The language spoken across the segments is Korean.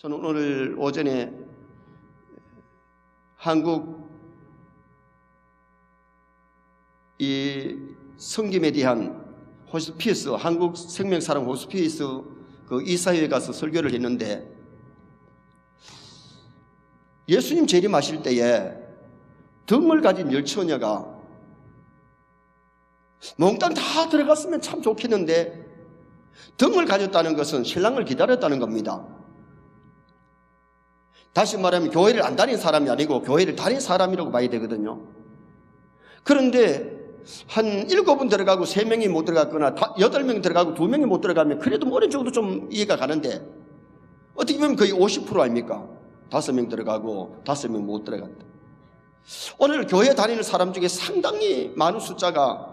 저는 오늘 오전에 한국 이 성김에 대한 호스피스 한국 생명사랑 호스피스 그 이사회에 가서 설교를 했는데 예수님 재림하실 때에 덤을 가진 열처녀가 몽땅 다 들어갔으면 참 좋겠는데 덤을 가졌다는 것은 신랑을 기다렸다는 겁니다. 다시 말하면 교회를 안 다닌 사람이 아니고 교회를 다닌 사람이라고 봐야 되거든요. 그런데 한 일곱 분 들어가고 세 명이 못 들어갔거나 다- 여덟 명 들어가고 두 명이 못 들어가면 그래도 뭐 어느 정도 좀 이해가 가는데 어떻게 보면 거의 50% 아닙니까? 다섯 명 들어가고 다섯 명 못 들어갔다. 오늘 교회 다니는 사람 중에 상당히 많은 숫자가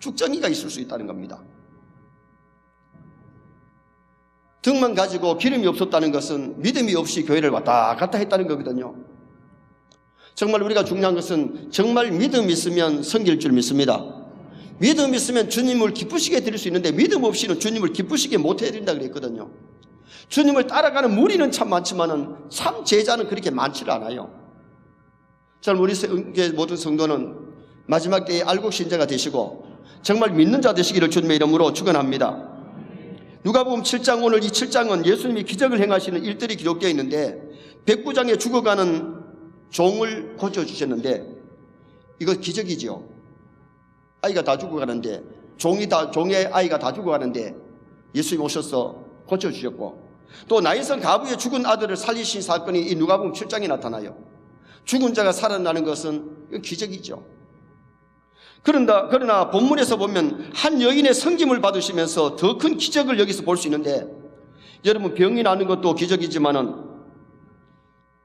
죽정이가 있을 수 있다는 겁니다. 등만 가지고 기름이 없었다는 것은 믿음이 없이 교회를 왔다 갔다 했다는 거거든요. 정말 우리가 중요한 것은 정말 믿음 있으면 섬길 줄 믿습니다. 믿음 있으면 주님을 기쁘시게 드릴 수 있는데 믿음 없이는 주님을 기쁘시게 못 해 드린다 그랬거든요. 주님을 따라가는 무리는 참 많지만은 참 제자는 그렇게 많지를 않아요. 참 우리 모든 성도는 마지막 때에 알곡 신자가 되시고 정말 믿는 자 되시기를 주님의 이름으로 축원합니다. 누가복음 7장 오늘 이 7장은 예수님이 기적을 행하시는 일들이 기록되어 있는데 백부장에 죽어가는 종을 고쳐 주셨는데 이거 기적이지요. 아이가 다 죽어가는데 종이 다 종의 아이가 다 죽어가는데 예수님 오셔서 고쳐 주셨고 또 나인성 가부의 죽은 아들을 살리신 사건이 이 누가복음 7장에 나타나요. 죽은 자가 살아나는 것은 기적이죠. 그런다, 그러나 본문에서 보면 한 여인의 성김을 받으시면서 더 큰 기적을 여기서 볼 수 있는데 여러분 병이 나는 것도 기적이지만은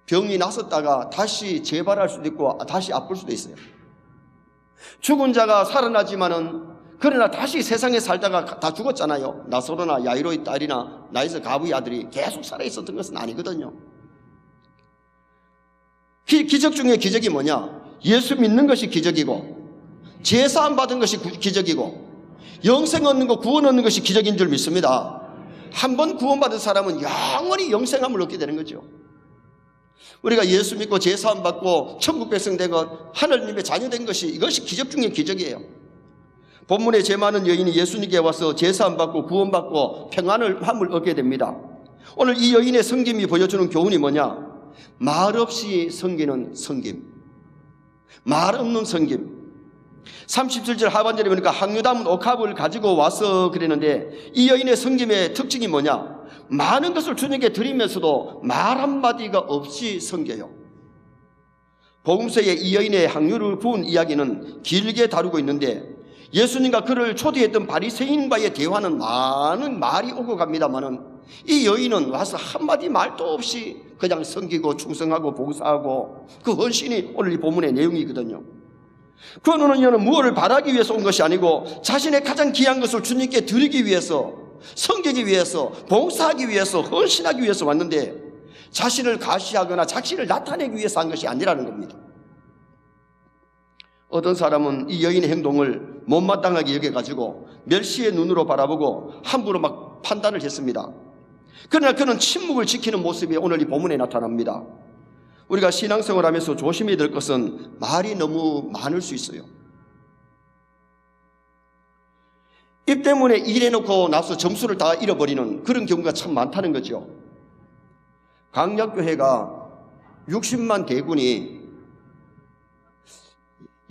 병이 났었다가 다시 재발할 수도 있고 다시 아플 수도 있어요. 죽은 자가 살아나지만은 그러나 다시 세상에 살다가 다 죽었잖아요. 나소로나 야이로의 딸이나 나이스 가부의 아들이 계속 살아 있었던 것은 아니거든요. 기, 기적 중에 기적이 뭐냐? 예수 믿는 것이 기적이고 제사함 받은 것이 구- 기적이고 영생 얻는 것 구원 얻는 것이 기적인 줄 믿습니다. 한 번 구원받은 사람은 영원히 영생함을 얻게 되는 거죠. 우리가 예수 믿고 제사함 받고 천국 백성 되고 하나님의 자녀 된 것이 이것이 기적 중의 기적이에요. 본문에 제 많은 여인이 예수님께 와서 제사함 받고 구원받고 평안을 함을 얻게 됩니다. 오늘 이 여인의 성김이 보여주는 교훈이 뭐냐? 말 없이 섬기는 섬김. 말 없는 섬김. 37절 하반절에 보니까 항유담은 옥합을 가지고 와서 그랬는데 이 여인의 섬김의 특징이 뭐냐? 많은 것을 주님께 드리면서도 말 한마디가 없이 섬겨요. 복음서에 이 여인의 항유를 부은 이야기는 길게 다루고 있는데 예수님과 그를 초대했던 바리새인과의 대화는 많은 말이 오고 갑니다만은 이 여인은 와서 한마디 말도 없이 그냥 섬기고 충성하고 봉사하고 그 헌신이 오늘 이 본문의 내용이거든요. 그 노는녀는 무엇을 바라기 위해서 온 것이 아니고 자신의 가장 귀한 것을 주님께 드리기 위해서 섬기기 위해서 봉사하기 위해서 헌신하기 위해서 왔는데 자신을 가시하거나 자신을 나타내기 위해서 한 것이 아니라는 겁니다. 어떤 사람은 이 여인의 행동을 못마땅하게 여겨가지고 멸시의 눈으로 바라보고 함부로 막 판단을 했습니다. 그러나 그는 침묵을 지키는 모습이 오늘 이 본문에 나타납니다. 우리가 신앙생활 하면서 조심해야 될 것은 말이 너무 많을 수 있어요. 입 때문에 일해놓고 나서 점수를 다 잃어버리는 그런 경우가 참 많다는 거죠. 강약교회가 60만 대군이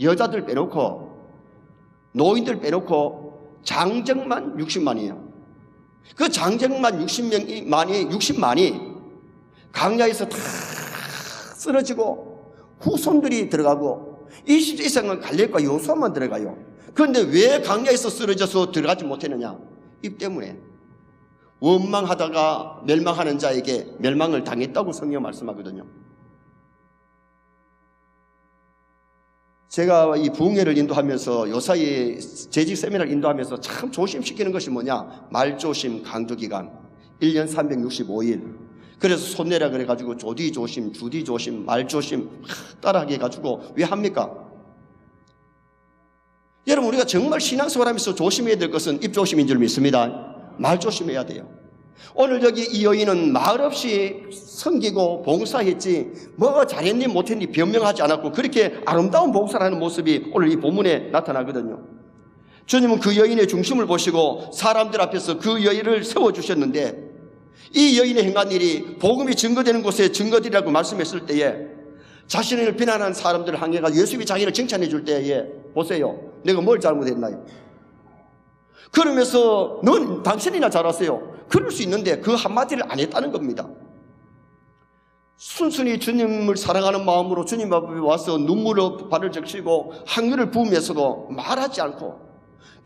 여자들 빼놓고 노인들 빼놓고 장정만 60만이에요. 그 장정만 60명이 60만이 강야에서 다 쓰러지고 후손들이 들어가고 20세 이상은 갈렙과 요수아만 들어가요. 그런데 왜 강야에서 쓰러져서 들어가지 못했느냐? 입 때문에. 원망하다가 멸망하는 자에게 멸망을 당했다고 성경 말씀하거든요. 제가 이 부흥회를 인도하면서 요사이 재직 세미나를 인도하면서 참 조심시키는 것이 뭐냐? 말조심 강조 기간. 1년 365일. 그래서 손내라 그래가지고 조디 조심, 주디 조심, 말 조심 따라하게 해가지고 왜 합니까? 여러분 우리가 정말 신앙생활하면서 조심해야 될 것은 입조심인 줄 믿습니다. 말 조심해야 돼요. 오늘 여기 이 여인은 말 없이 섬기고 봉사했지 뭐가 잘했니 못했니 변명하지 않았고 그렇게 아름다운 봉사를 하는 모습이 오늘 이 본문에 나타나거든요. 주님은 그 여인의 중심을 보시고 사람들 앞에서 그 여인을 세워주셨는데 이 여인의 행한 일이 복음이 증거되는 곳에 증거되라고 말씀했을 때에 자신을 비난하는 사람들을 향해가 예수님이 자기를 칭찬해 줄 때에 보세요. 내가 뭘 잘못했나요? 그러면서 넌 당신이나 잘하세요. 그럴 수 있는데 그 한마디를 안 했다는 겁니다. 순순히 주님을 사랑하는 마음으로 주님 앞에 와서 눈물로 발을 적시고 한글을 부으면서도 말하지 않고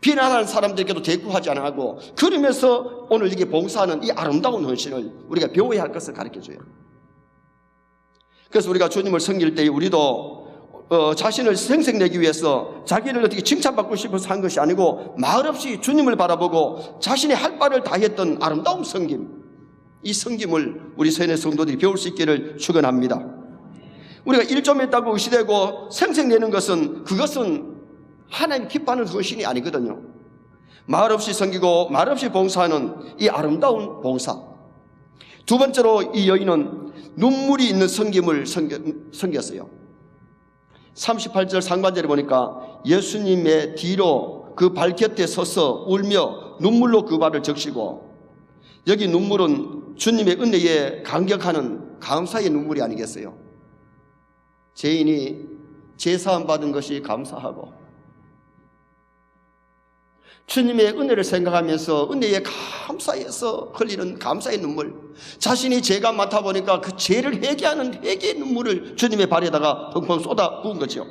비난하는 사람들에게도 대꾸하지 않고 그러면서 오늘 이게 봉사하는 이 아름다운 헌신을 우리가 배워야 할 것을 가르쳐줘요. 그래서 우리가 주님을 섬길 때 우리도 어, 자신을 생색내기 위해서 자기를 어떻게 칭찬받고 싶어서 한 것이 아니고 말없이 주님을 바라보고 자신의 할 바를 다했던 아름다운 섬김 이 섬김을 우리 세뇌 성도들이 배울 수 있기를 축원합니다. 우리가 일점했다고 의시되고 생색내는 것은 그것은 하나님 기뻐하는 헌신이 아니거든요. 말없이 섬기고 말없이 봉사하는 이 아름다운 봉사. 두 번째로 이 여인은 눈물이 있는 섬김을 섬겼어요. 38절 상반절에 보니까 예수님의 뒤로 그 발 곁에 서서 울며 눈물로 그 발을 적시고 여기 눈물은 주님의 은혜에 감격하는 감사의 눈물이 아니겠어요? 죄인이 제사함 받은 것이 감사하고 주님의 은혜를 생각하면서 은혜에 감사해서 흘리는 감사의 눈물. 자신이 죄가 많다 보니까 그 죄를 회개하는 회개의 눈물을 주님의 발에다가 펑펑 쏟아 부은 거죠.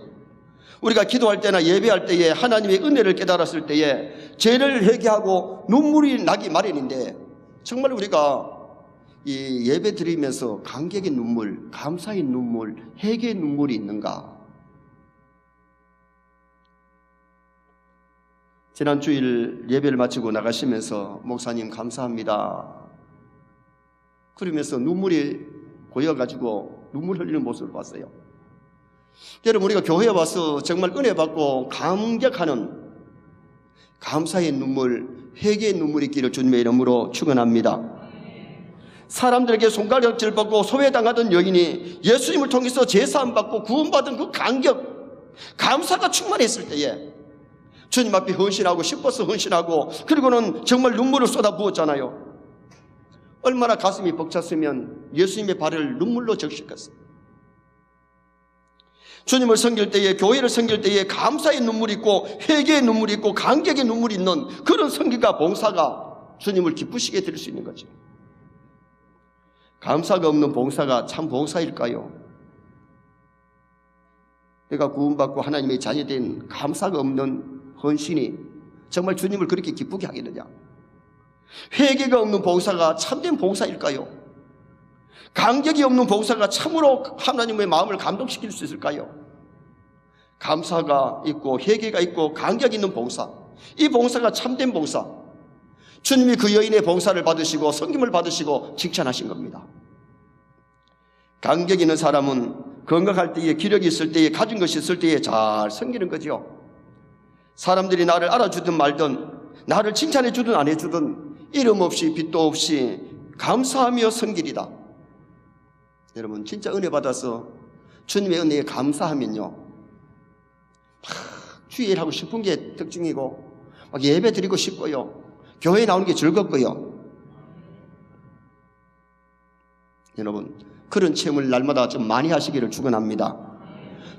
우리가 기도할 때나 예배할 때에 하나님의 은혜를 깨달았을 때에 죄를 회개하고 눈물이 나기 마련인데 정말 우리가 이 예배 드리면서 감격의 눈물, 감사의 눈물, 회개의 눈물이 있는가? 지난 주일 예배를 마치고 나가시면서 목사님 감사합니다. 그러면서 눈물이 고여가지고 눈물 흘리는 모습을 봤어요. 여러분 우리가 교회에 와서 정말 은혜 받고 감격하는 감사의 눈물, 회개의 눈물이 있기를 주님의 이름으로 축원합니다. 사람들에게 손가락질 받고 소외당하던 여인이 예수님을 통해서 제사함 받고 구원받은 그 감격, 감사가 충만했을 때에 주님 앞에 헌신하고 싶어서 헌신하고 그리고는 정말 눈물을 쏟아 부었잖아요. 얼마나 가슴이 벅찼으면 예수님의 발을 눈물로 적셨겠어요. 주님을 섬길 때에 교회를 섬길 때에 감사의 눈물이 있고 회개의 눈물이 있고 감격의 눈물이 있는 그런 섬기가 봉사가 주님을 기쁘시게 될수 있는 거죠. 감사가 없는 봉사가 참 봉사일까요? 내가 구원받고 하나님의 자녀된 감사가 없는 헌신이 정말 주님을 그렇게 기쁘게 하겠느냐? 회개가 없는 봉사가 참된 봉사일까요? 감격이 없는 봉사가 참으로 하나님의 마음을 감동시킬 수 있을까요? 감사가 있고 회개가 있고 감격 있는 봉사. 이 봉사가 참된 봉사. 주님이 그 여인의 봉사를 받으시고 성김을 받으시고 칭찬하신 겁니다. 감격 있는 사람은 건강할 때에 기력이 있을 때에 가진 것이 있을 때에 잘 섬기는 거죠. 사람들이 나를 알아주든 말든 나를 칭찬해 주든 안 해주든 이름 없이 빛도 없이 감사하며 섬기리다. 여러분 진짜 은혜 받아서 주님의 은혜에 감사하면요. 막 주일 하고 싶은 게 특징이고 막 예배 드리고 싶고요. 교회에 나오는 게 즐겁고요. 여러분 그런 체험을 날마다 좀 많이 하시기를 축원합니다.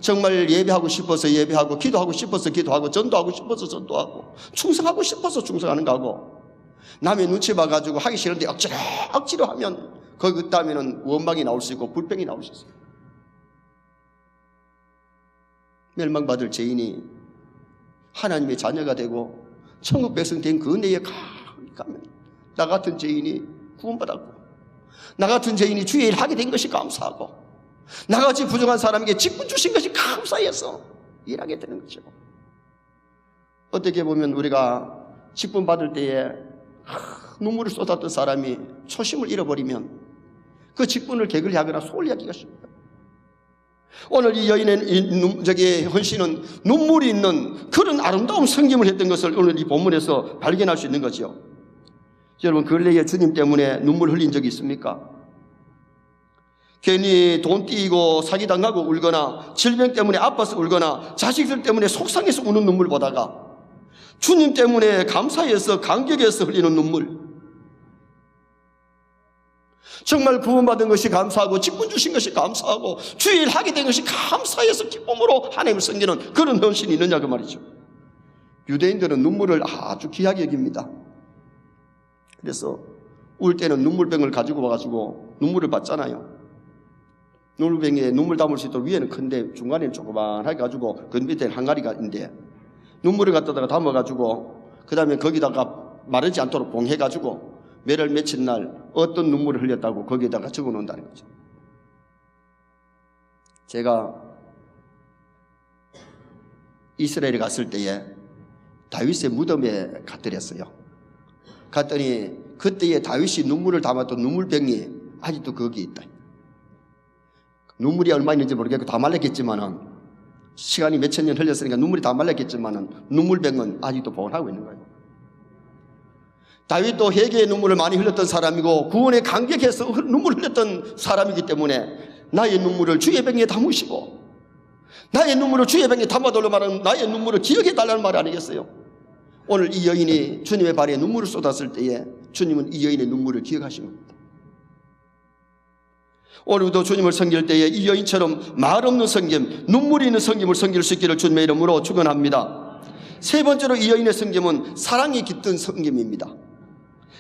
정말 예배하고 싶어서 예배하고 기도하고 싶어서 기도하고 전도하고 싶어서 전도하고 충성하고 싶어서 충성하는 거고 남의 눈치 봐가지고 하기 싫은데 억지로 억지로 하면 거기 그다음에는 원망이 나올 수 있고 불평이 나올 수 있어요. 멸망받을 죄인이 하나님의 자녀가 되고 천국 백성 된 그 은혜에 가면 나 같은 죄인이 구원받았고 나 같은 죄인이 주의 일 하게 된 것이 감사하고 나같이 부족한 사람에게 직분 주신 것이 감사해서 일하게 되는 거죠. 어떻게 보면 우리가 직분 받을 때에 하, 눈물을 쏟았던 사람이 초심을 잃어버리면 그 직분을 개걸리 하거나 소홀히 하기가 쉽다. 오늘 이 여인의 이 눈- 저기 헌신은 눈물이 있는 그런 아름다운 성김을 했던 것을 오늘 이 본문에서 발견할 수 있는 거죠. 여러분 근래에 주님 때문에 눈물 흘린 적이 있습니까? 괜히 돈 띄고 사기당하고 울거나 질병 때문에 아파서 울거나 자식들 때문에 속상해서 우는 눈물 보다가 주님 때문에 감사해서 감격해서 흘리는 눈물. 정말 구원받은 것이 감사하고 직분 주신 것이 감사하고 주일 하게 된 것이 감사해서 기쁨으로 하나님을 섬기는 그런 헌신이 있느냐 그 말이죠. 유대인들은 눈물을 아주 귀하게 여깁니다. 그래서 울 때는 눈물병을 가지고 와가지고 눈물을 받잖아요 눈물병에 눈물 담을 수 있도록 위에는 큰데 중간에는 조그만하게 가지고 그 밑에는 항아리가 있는데 눈물을 갖다가 담아가지고 그 다음에 거기다가 마르지 않도록 봉해가지고 매를 맺힌 날 어떤 눈물을 흘렸다고 거기에다가 적어 놓는다는 거죠. 제가 이스라엘에 갔을 때에 다윗의 무덤에 갔더랬어요. 갔더니 그때에 다윗이 눈물을 담았던 눈물병이 아직도 거기 있다. 눈물이 얼마 있는지 모르겠고 다 말랐겠지만은 시간이 몇천 년 흘렸으니까 눈물이 다 말랐겠지만은 눈물병은 아직도 보관하고 있는 거예요. 다윗도 회개의 눈물을 많이 흘렸던 사람이고 구원에 감격해서 흘- 눈물을 흘렸던 사람이기 때문에 나의 눈물을 주의 병에 담으시고 나의 눈물을 주의 병에 담아달라 말하는 나의 눈물을 기억해 달라는 말 아니겠어요? 오늘 이 여인이 주님의 발에 눈물을 쏟았을 때에 주님은 이 여인의 눈물을 기억하신 겁니다. 오늘도 주님을 섬길 때에 이 여인처럼 말 없는 섬김, 눈물이 있는 섬김을 섬길 수 있기를 주님의 이름으로 축원합니다. 세 번째로 이 여인의 섬김은 사랑이 깃든 섬김입니다.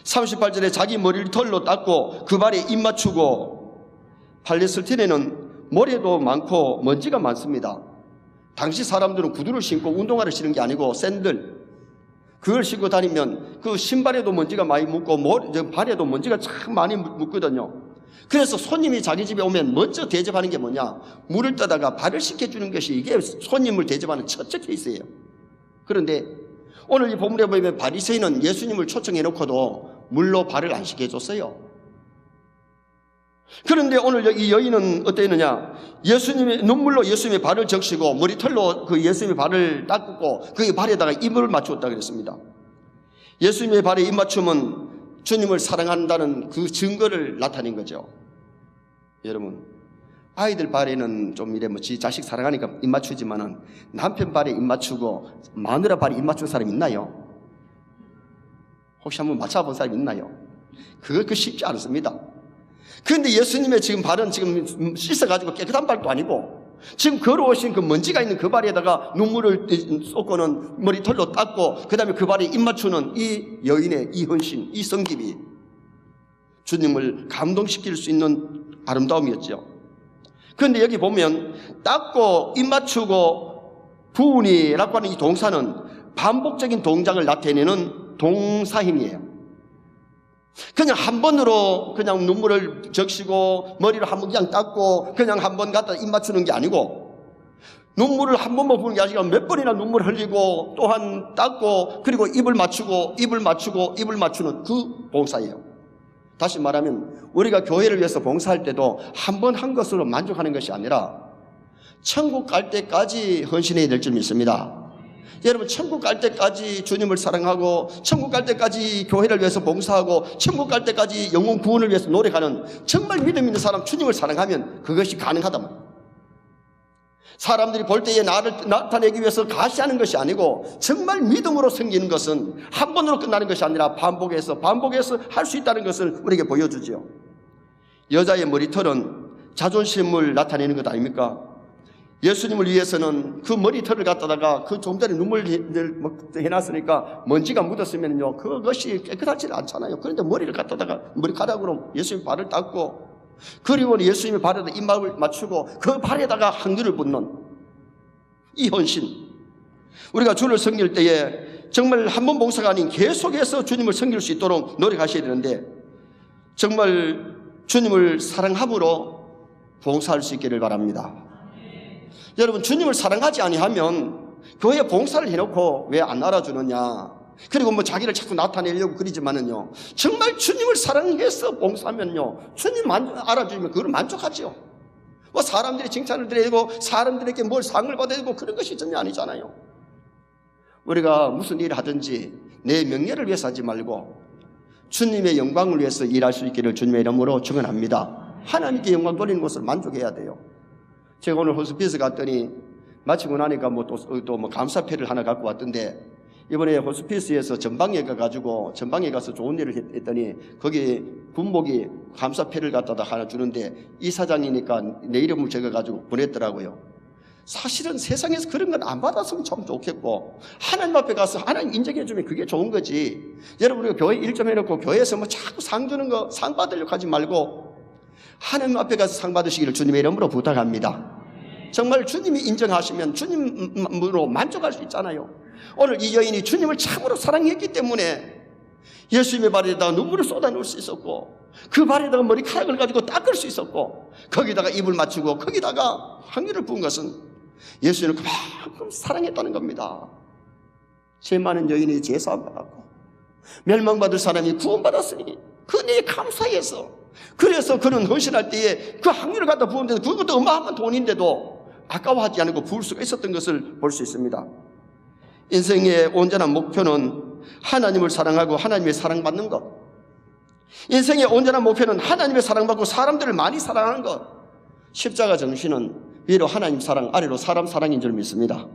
38절에 자기 머리를 털로 닦고 그 발에 입 맞추고 팔레스틴에는 모래도 많고 먼지가 많습니다. 당시 사람들은 구두를 신고 운동화를 신는 게 아니고 샌들 그걸 신고 다니면 그 신발에도 먼지가 많이 묻고 발에도 먼지가 참 많이 묻- 묻거든요. 그래서 손님이 자기 집에 오면 먼저 대접하는 게 뭐냐? 물을 떠다가 발을 씻겨주는 것이 이게 손님을 대접하는 첫째 케이스예요. 그런데 오늘 이 본문에 보면 바리새인은 예수님을 초청해 놓고도 물로 발을 안 씻겨줬어요. 그런데 오늘 이 여인은 어땠느냐? 예수님의 눈물로 예수님의 발을 적시고 머리털로 그 예수님의 발을 닦고 그 발에다가 입을 맞추었다 그랬습니다. 예수님의 발에 입 맞춤은 주님을 사랑한다는 그 증거를 나타낸 거죠. 여러분, 아이들 발에는 좀 이래 뭐지 자식 사랑하니까 입 맞추지만은 남편 발에 입 맞추고 마누라 발에 입 맞춘 사람 있나요? 혹시 한번 맞춰본 사람 있나요? 그거 그 쉽지 않습니다. 그런데 예수님의 지금 발은 지금 씻어가지고 깨끗한 발도 아니고 지금 걸어오신 그 먼지가 있는 그 발에다가 눈물을 쏟고는 머리털로 닦고 그 다음에 그 발에 입 맞추는 이 여인의 이 헌신, 이 성김이 주님을 감동시킬 수 있는 아름다움이었죠. 그런데 여기 보면 닦고 입 맞추고 부은이라고 하는 이 동사는 반복적인 동작을 나타내는 동사형이에요. 그냥 한 번으로 그냥 눈물을 적시고 머리를 한 번 그냥 닦고 그냥 한 번 갖다 입 맞추는 게 아니고 눈물을 한 번만 부는 게 아니라 몇 번이나 눈물 흘리고 또한 닦고 그리고 입을 맞추고 입을 맞추고 입을 맞추는 그 봉사예요. 다시 말하면 우리가 교회를 위해서 봉사할 때도 한 번한 것으로 만족하는 것이 아니라 천국 갈 때까지 헌신해야 될 줄 믿습니다. 여러분 천국 갈 때까지 주님을 사랑하고 천국 갈 때까지 교회를 위해서 봉사하고 천국 갈 때까지 영혼 구원을 위해서 노력하는 정말 믿음 있는 사람 주님을 사랑하면 그것이 가능하다 말이에요. 사람들이 볼 때에 나를 나타내기 위해서 가시하는 것이 아니고 정말 믿음으로 생기는 것은 한 번으로 끝나는 것이 아니라 반복해서 반복해서 할 수 있다는 것을 우리에게 보여주죠. 여자의 머리털은 자존심을 나타내는 것 아닙니까? 예수님을 위해서는 그 머리털을 갖다가 그 좀 전에 눈물 해놨으니까 먼지가 묻었으면요 그것이 깨끗하지 않잖아요. 그런데 머리를 갖다가 머리카락으로 예수님 발을 닦고 그리고 예수님의 발에다 입막을 맞추고 그 발에다가 한글을 붓는 이 헌신. 우리가 주를 섬길 때에 정말 한 번 봉사가 아닌 계속해서 주님을 섬길 수 있도록 노력하셔야 되는데 정말 주님을 사랑함으로 봉사할 수 있기를 바랍니다. 여러분 주님을 사랑하지 아니하면 교회 봉사를 해놓고 왜 안 알아주느냐? 그리고 뭐 자기를 자꾸 나타내려고 그러지만은요. 정말 주님을 사랑해서 봉사하면요. 주님 만 알아주면 그걸 만족하죠. 뭐 사람들이 칭찬을 되고 사람들에게 뭘 상을 받아야 되고 그런 것이 전혀 아니잖아요. 우리가 무슨 일을 하든지 내 명예를 위해서 하지 말고 주님의 영광을 위해서 일할 수 있기를 주님의 이름으로 축원합니다. 하나님께 영광 돌리는 것을 만족해야 돼요. 제가 오늘 호스피스 갔더니 마치고 나니까 뭐또또 뭐 감사패를 하나 갖고 왔던데 이번에 호스피스에서 전방에 가가지고 전방에 가서 좋은 일을 했- 했더니 거기 군목이 감사패를 갖다가 하나 주는데 이 사장이니까 내 이름을 적어가지고 보냈더라고요. 사실은 세상에서 그런 건 안 받았으면 참 좋겠고 하나님 앞에 가서 하나님 인정해주면 그게 좋은 거지. 여러분 교회 일 좀 해놓고 교회에서 뭐 자꾸 상 주는 거 상 받으려고 하지 말고 하나님 앞에 가서 상 받으시기를 주님의 이름으로 부탁합니다. 정말 주님이 인정하시면 주님으로 만족할 수 있잖아요. 오늘 이 여인이 주님을 참으로 사랑했기 때문에 예수님의 발에다가 눈물을 쏟아놓을 수 있었고 그 발에다가 머리카락을 가지고 닦을 수 있었고 거기다가 입을 맞추고 거기다가 향유를 부은 것은 예수님을 그만큼 사랑했다는 겁니다. 죄 많은 여인이 제사함 받았고 멸망받을 사람이 구원받았으니 그네에 감사해서 그래서 그는 헌신할 때에 그 향유를 갖다 부었는데 그것도 어마어마한 돈인데도 아까워하지 않고 부을 수가 있었던 것을 볼 수 있습니다. 인생의 온전한 목표는 하나님을 사랑하고 하나님의 사랑받는 것. 인생의 온전한 목표는 하나님의 사랑받고 사람들을 많이 사랑하는 것. 십자가 정신은 위로 하나님 사랑, 아래로 사람 사랑인 줄 믿습니다.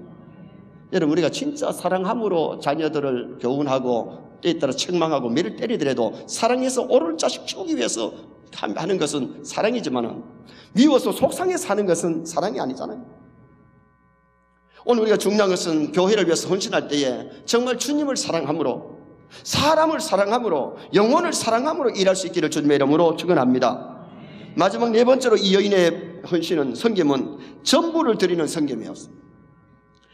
여러분, 우리가 진짜 사랑함으로 자녀들을 교훈하고 때에 따라 책망하고 매를 때리더라도 사랑해서 옳은 자식 키우기 위해서 하는 것은 사랑이지만은 미워서 속상해 사는 것은 사랑이 아니잖아요. 오늘 우리가 중요한 것은 교회를 위해서 헌신할 때에 정말 주님을 사랑함으로 사람을 사랑함으로 영혼을 사랑함으로 일할 수 있기를 주님의 이름으로 축원합니다. 마지막 네 번째로 이 여인의 헌신은 성김은 전부를 드리는 성김이었습니다.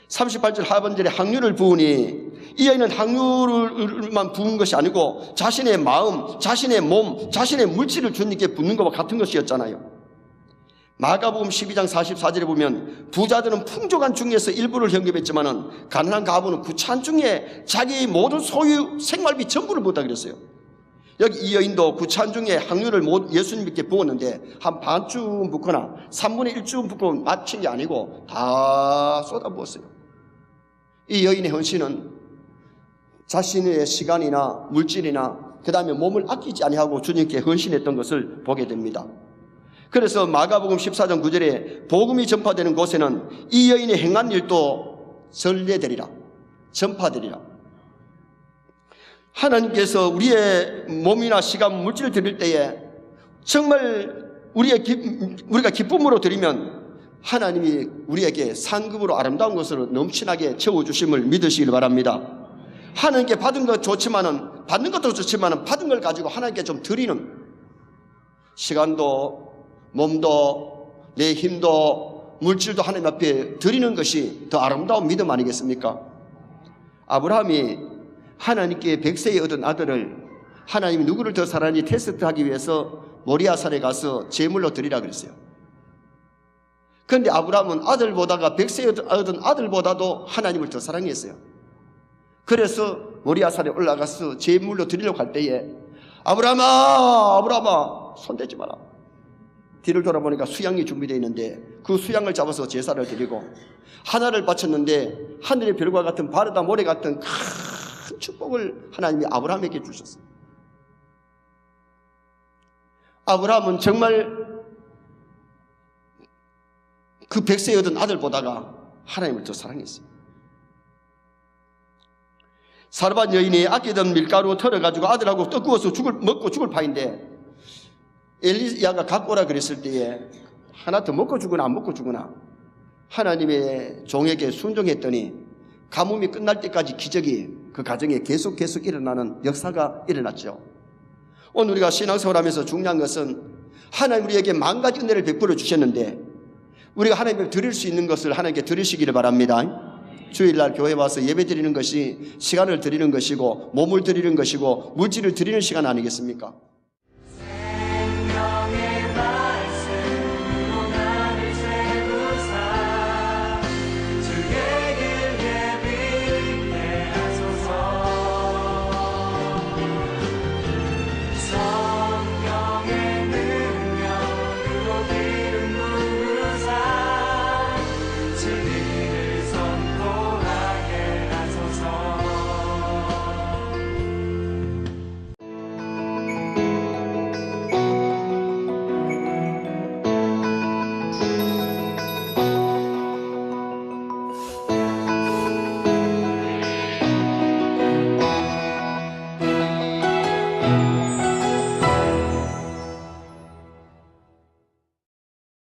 38절 하반절에 항유를 부으니 이 여인은 항유를만 부은 것이 아니고 자신의 마음, 자신의 몸, 자신의 물질을 주님께 붓는 것과 같은 것이었잖아요. 마가복음 12장 44절에 보면 부자들은 풍족한 중에서 일부를 현금했지만은 가난한 가부는 구찬 중에 자기 모든 소유 생활비 전부를 묻다 그랬어요. 여기 이 여인도 구찬 중에 항유를 못 예수님께 부었는데 한 반쯤 붓거나 3분의 1쯤 붓고 마친 게 아니고 다 쏟아부었어요. 이 여인의 헌신은 자신의 시간이나 물질이나 그 다음에 몸을 아끼지 아니하고 주님께 헌신했던 것을 보게 됩니다. 그래서 마가복음 14장 9절에 복음이 전파되는 곳에는 이 여인이 행한 일도 전례되리라. 전파되리라. 하나님께서 우리의 몸이나 시간, 물질을 드릴 때에 정말 우리의 기, 우리가 기쁨으로 드리면 하나님이 우리에게 상급으로 아름다운 것으로 넘치나게 채워주심을 믿으시길 바랍니다. 하나님께 받은 것 좋지만은, 받는 것도 좋지만은 받은 걸 가지고 하나님께 좀 드리는 시간도 몸도 내 힘도 물질도 하나님 앞에 드리는 것이 더 아름다운 믿음 아니겠습니까? 아브라함이 하나님께 백세에 얻은 아들을 하나님이 누구를 더 사랑하는지 테스트하기 위해서 모리아산에 가서 제물로 드리라 그랬어요. 그런데 아브라함은 아들보다가 백세에 얻은 아들보다도 하나님을 더 사랑했어요. 그래서 모리아산에 올라가서 제물로 드리려고 할 때에 아브라함아 아브라함아 손대지 마라. 뒤를 돌아보니까 수양이 준비되어 있는데 그 수양을 잡아서 제사를 드리고 하나를 바쳤는데 하늘의 별과 같은 바르다 모래 같은 큰 축복을 하나님이 아브라함에게 주셨어요. 아브라함은 정말 그 백세에 얻은 아들 보다가 하나님을 더 사랑했어요. 사르반 여인이 아끼던 밀가루 털어가지고 아들하고 떡 구워서 죽을, 먹고 죽을 파인데 엘리야가 갖고 오라 그랬을 때에 하나 더 먹고 죽으나 안 먹고 죽으나 하나님의 종에게 순종했더니 가뭄이 끝날 때까지 기적이 그 가정에 계속 계속 일어나는 역사가 일어났죠. 오늘 우리가 신앙생활 하면서 중요한 것은 하나님 우리에게 만 가지 은혜를 베풀어 주셨는데 우리가 하나님께 드릴 수 있는 것을 하나님께 드리시기를 바랍니다. 주일날 교회 와서 예배 드리는 것이 시간을 드리는 것이고 몸을 드리는 것이고 물질을 드리는 시간 아니겠습니까?